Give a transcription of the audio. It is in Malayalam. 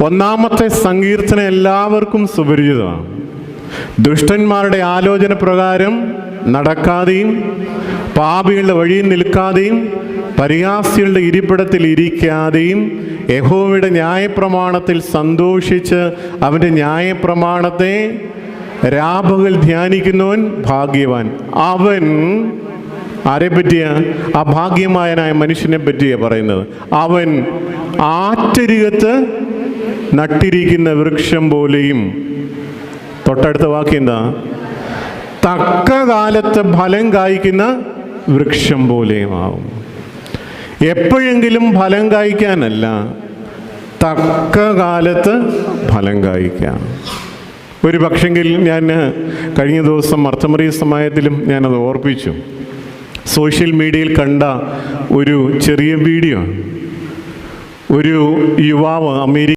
ഒന്നാമത്തെ സങ്കീർത്തനം എല്ലാവർക്കും സുപരിചിതമാണ്. ദുഷ്ടന്മാരുടെ ആലോചന പ്രകാരം നടക്കാതെയും പാപികളുടെ വഴിയിൽ നിൽക്കാതെയും പരിഹാസികളുടെ ഇരിപ്പിടത്തിൽ ഇരിക്കാതെയും യഹോവയുടെ ന്യായപ്രമാണത്തിൽ സന്തോഷിച്ച് അവന്റെ ന്യായപ്രമാണത്തെ രാപകൽ ധ്യാനിക്കുന്നവൻ ഭാഗ്യവാൻ. അവൻ ആരെ പറ്റിയ? ആ ഭാഗ്യമായനായ മനുഷ്യനെ പറ്റിയാണ് പറയുന്നത്. അവൻ ആറ്റരികത്ത് നട്ടിരിക്കുന്ന വൃക്ഷം പോലെയും. തൊട്ടടുത്ത വാക്ക് എന്താ തക്ക കാലത്ത് ഫലം കായ്ക്കുന്ന വൃക്ഷം പോലെയുമാവും. എപ്പോഴെങ്കിലും ഫലം കായ്ക്കാനല്ല തക്ക കാലത്ത് ഫലം കായ്ക്കാം ഒരു പക്ഷെങ്കിൽ ഞാൻ കഴിഞ്ഞ ദിവസം അർത്ഥമറിയ സമയത്തിലും ഞാനത് ഓർപ്പിച്ചു. സോഷ്യൽ മീഡിയയിൽ കണ്ട ഒരു ചെറിയ വീഡിയോ. ഒരു യുവാവ് അമേരിക്ക